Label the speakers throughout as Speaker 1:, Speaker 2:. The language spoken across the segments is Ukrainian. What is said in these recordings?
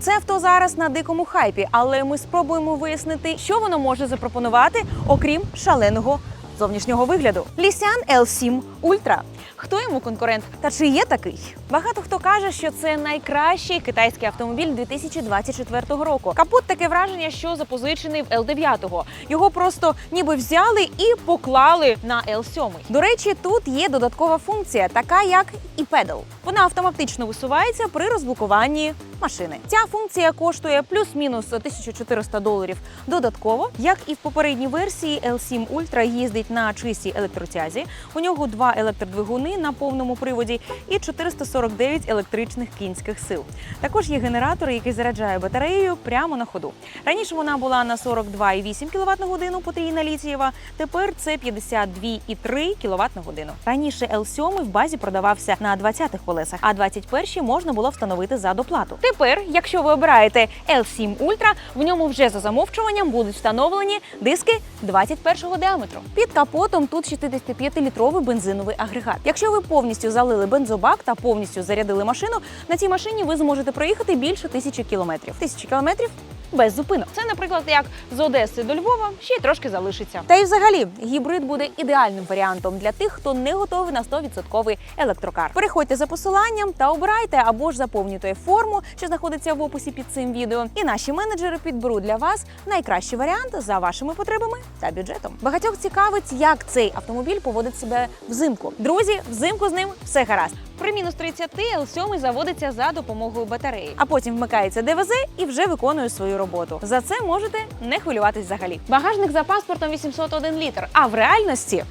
Speaker 1: Це авто зараз на дикому хайпі, але ми спробуємо вияснити, що воно може запропонувати, окрім шаленого зовнішнього вигляду. Лісян L7 Ultra. Хто йому конкурент? Та чи є такий? Багато хто каже, що це найкращий китайський автомобіль 2024 року. Капот таке враження, що запозичений в L9. Його просто ніби взяли і поклали на L7. До речі, тут є додаткова функція, така як і педал. Вона автоматично висувається при розблокуванні машини. Ця функція коштує плюс-мінус 1400 доларів додатково. Як і в попередній версії, L7 Ultra їздить на чистій електротязі. У нього два електродвигуни на повному приводі і 449 електричних кінських сил. Також є генератор, який заряджає батареєю прямо на ходу. Раніше вона була на 42,8 кВт на годину потрійна літієва. Тепер це 52,3 кВт на годину. Раніше L7 в базі продавався на 20-х колесах, а 21-й можна було встановити за доплату. Тепер, якщо ви обираєте L7 Ultra, в ньому вже за замовчуванням будуть встановлені диски 21-го діаметру. Під капотом тут 65-літровий бензиновий агрегат. Якщо ви повністю залили бензобак та повністю зарядили машину, на цій машині ви зможете проїхати більше тисячі кілометрів. Тисячі кілометрів без зупинок. Це, наприклад, як з Одеси до Львова ще й трошки залишиться. Та й взагалі гібрид буде ідеальним варіантом для тих, хто не готовий на 100% електрокар. Переходьте за посиланням та обирайте або ж заповнюйте форму, що знаходиться в описі під цим відео. І наші менеджери підберуть для вас найкращий варіант за вашими потребами та бюджетом. Багатьох цікавить, як цей автомобіль поводить себе взимку. Друзі, взимку з ним все гаразд. При мінус 30 L7 заводиться за допомогою батареї, а потім вмикається ДВЗ і вже виконує свою роботу. За це можете не хвилюватись взагалі. Багажник за паспортом 801 літр. А в реальності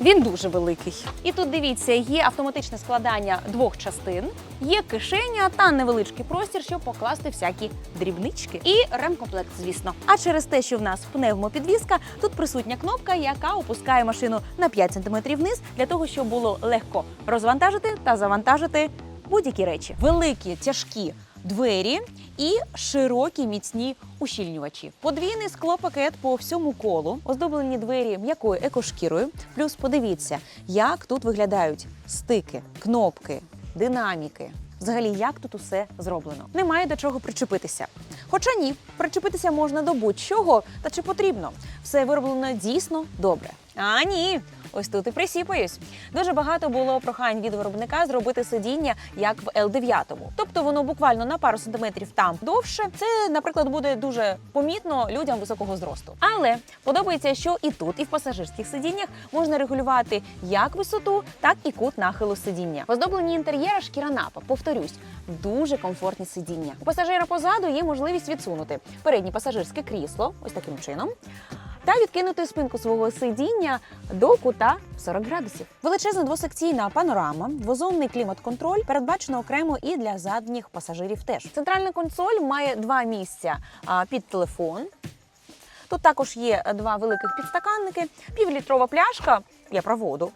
Speaker 1: Він дуже великий. І тут дивіться, є автоматичне складання двох частин, є кишеня та невеличкий простір, щоб покласти всякі дрібнички. І ремкомплект, звісно. А через те, що в нас пневмопідвізка, тут присутня кнопка, яка опускає машину на 5 см вниз для того, щоб було легко розвантажити та завантажити будь-які речі. Великі, тяжкі двері і широкі міцні ущільнювачі. Подвійний склопакет по всьому колу, оздоблені двері м'якою екошкірою. Плюс подивіться, як тут виглядають стики, кнопки, динаміки. Взагалі, як тут усе зроблено. Немає до чого причепитися. Хоча ні, причепитися можна до будь-чого, та чи потрібно. Все вироблено дійсно добре. А ні, ось тут і присіпаюсь. Дуже багато було прохань від виробника зробити сидіння як в L9. Тобто воно буквально на пару сантиметрів там довше. Це, наприклад, буде дуже помітно людям високого зросту. Але подобається, що і тут, і в пасажирських сидіннях можна регулювати як висоту, так і кут нахилу сидіння. В оздобленні інтер'єра шкіра напа. Повторюсь, дуже комфортні сидіння. У пасажира позаду є можливість відсунути переднє пасажирське крісло, ось таким чином. Та відкинути спинку свого сидіння до кута 40 градусів. Величезна двосекційна панорама, двозонний клімат-контроль передбачено окремо і для задніх пасажирів. Теж центральна консоль має два місця під телефон. Тут також є два великих підстаканники, півлітрова пляшка. Я про воду.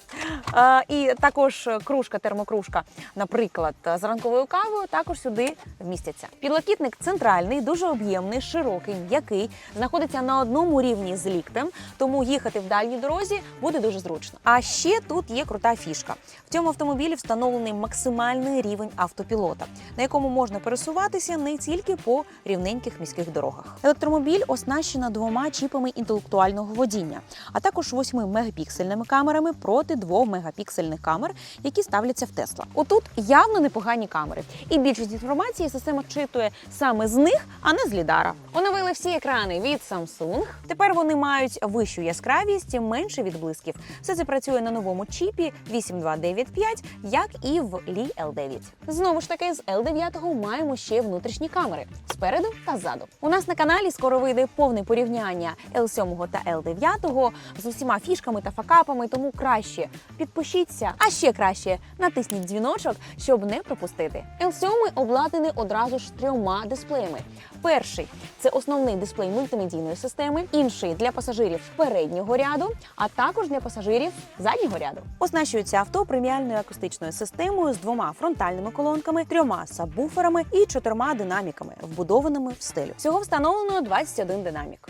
Speaker 1: І також кружка, термокружка, наприклад, з ранковою кавою, також сюди вмістяться. Підлокітник центральний, дуже об'ємний, широкий, м'який, знаходиться на одному рівні з ліктем, тому їхати в дальній дорозі буде дуже зручно. А ще тут є крута фішка. В цьому автомобілі встановлений максимальний рівень автопілота, на якому можна пересуватися не тільки по рівненьких міських дорогах. Електромобіль оснащена двома чіпами інтелектуального водіння, а також 8 мегапіксельними камерами проти 2 мегапіксельних камер, які ставляться в Тесла. Отут явно непогані камери, і більшість інформації система читує саме з них, а не з лідара. Оновили всі екрани від Samsung. Тепер вони мають вищу яскравість, менше відблисків. Все це працює на новому чіпі 8295, як і в Li L9. Знову ж таки, з L9 маємо ще внутрішні камери спереду та ззаду. У нас на каналі скоро вийде повне порівняння L7 та L9 з усіма фішками та факапами, тому краще підпишіться, а ще краще натисніть дзвіночок, щоб не пропустити. L7 обладнаний одразу ж трьома дисплеями. Перший це основний дисплей мультимедійної системи, інший для пасажирів переднього ряду, а також для пасажирів заднього ряду. Оснащується авто преміальною акустичною системою з двома фронтальними колонками, трьома сабвуферами і чотирма динаміками, вбудованими в стелю. Всього встановлено 21 динамік.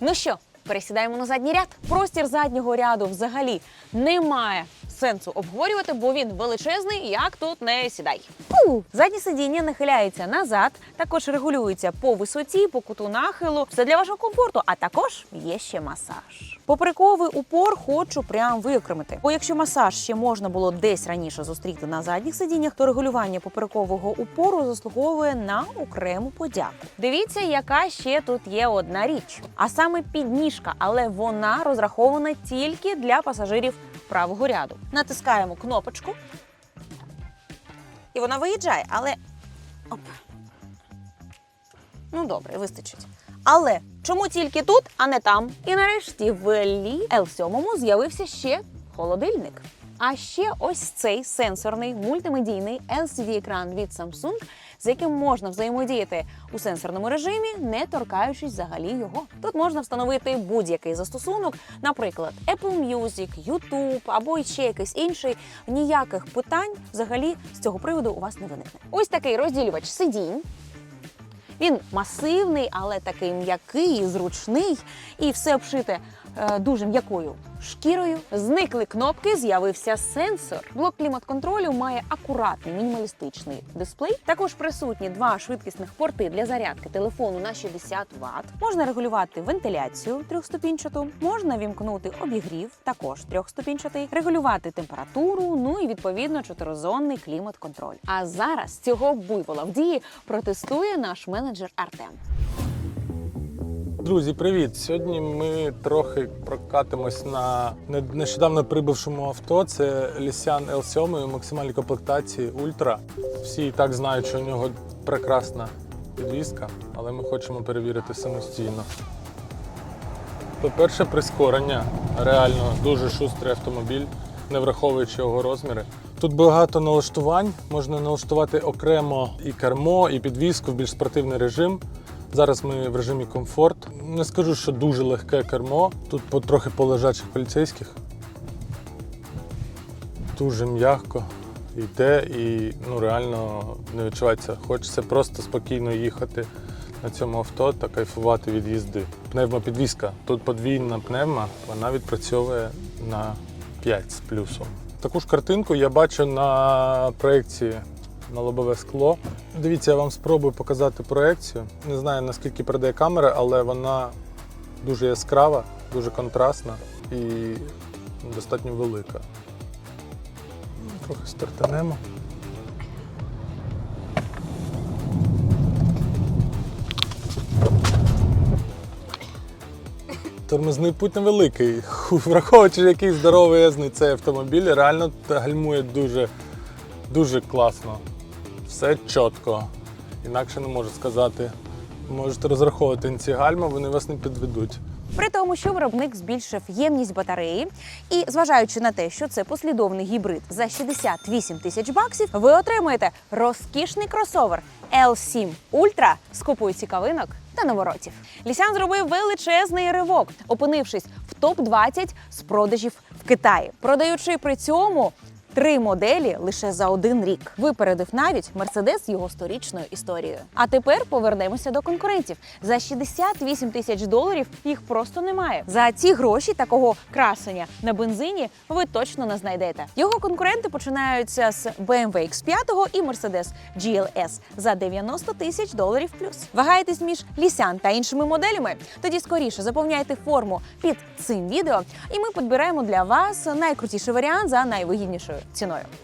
Speaker 1: Ну що, пересідаємо на задній ряд. Простір заднього ряду взагалі немає сенсу обговорювати, бо він величезний, як тут не сідай. У, заднє сидіння нахиляється назад, також регулюється по висоті, по куту нахилу. Все для вашого комфорту, а також є ще масаж. Поперековий упор хочу прям виокремити. Бо якщо масаж ще можна було десь раніше зустріти на задніх сидіннях, то регулювання поперекового упору заслуговує на окрему подяку. Дивіться, яка ще тут є одна річ, а саме підніжка, але вона розрахована тільки для пасажирів правого ряду. Натискаємо кнопочку, і вона виїжджає, але оп. Ну добре, вистачить. Але чому тільки тут, а не там? І нарешті в Лі L7 з'явився ще холодильник. А ще ось цей сенсорний мультимедійний LCD-екран від Samsung, з яким можна взаємодіяти у сенсорному режимі, не торкаючись взагалі його. Тут можна встановити будь-який застосунок, наприклад, Apple Music, YouTube або ще якийсь інший. Ніяких питань взагалі з цього приводу у вас не виникне. Ось такий розділювач сидінь. Він масивний, але такий м'який, зручний, і все обшите дуже м'якою шкірою. Зникли кнопки, з'явився сенсор. Блок клімат-контролю має акуратний мінімалістичний дисплей. Також присутні два швидкісних порти для зарядки телефону на 60 Вт. Можна регулювати вентиляцію трьохступінчату, можна вімкнути обігрів, також трьохступінчатий, регулювати температуру, ну і відповідно чотиризонний клімат-контроль. А зараз цього буйвола в дії протестує наш менеджер Артем.
Speaker 2: Друзі, привіт! Сьогодні ми трохи прокатимось на нещодавно прибувшому авто. Це Лісян L7 у максимальній комплектації Ультра. Всі і так знають, що у нього прекрасна підвізка, але ми хочемо перевірити самостійно. По-перше, прискорення. Реально дуже шустрий автомобіль, не враховуючи його розміри. Тут багато налаштувань. Можна налаштувати окремо і кермо, і підвізку в більш спортивний режим. Зараз ми в режимі комфорт. Не скажу, що дуже легке кермо. Тут по трохи по поліцейських. Дуже м'яко йде і ну, реально не відчувається. Хочеться просто спокійно їхати на цьому авто та кайфувати від їзди. Пневмопідвізка. Тут подвійна пневма, вона відпрацьовує на 5 з плюсом. Таку ж картинку я бачу на проєкції на лобове скло. Дивіться, я вам спробую показати проекцію. Не знаю наскільки передає камера, але вона дуже яскрава, дуже контрастна і достатньо велика. Трохи стартанемо. Тормозний путь невеликий. Враховуючи, який здоровий цей автомобіль, реально гальмує дуже, дуже класно. Все чітко. Інакше не можу сказати. Можете розраховувати на ці гальма, вони вас не підведуть.
Speaker 1: При тому, що виробник збільшив ємність батареї, і зважаючи на те, що це послідовний гібрид за 68 тисяч баксів, ви отримаєте розкішний кросовер L7 Ultra з купою цікавинок та наворотів. Лісян зробив величезний ривок, опинившись в топ 20 з продажів в Китаї, продаючи при цьому. Три моделі лише за один рік випередив навіть Мерседес його сторічною історією. А тепер повернемося до конкурентів. За 68 тисяч доларів їх просто немає. За ці гроші такого красення на бензині ви точно не знайдете. Його конкуренти починаються з BMW X5 і Mercedes GLS за 90 тисяч доларів плюс. Вагаєтесь між Лісян та іншими моделями? Тоді скоріше заповняйте форму під цим відео, і ми підбираємо для вас найкрутіший варіант за найвигіднішою ціною.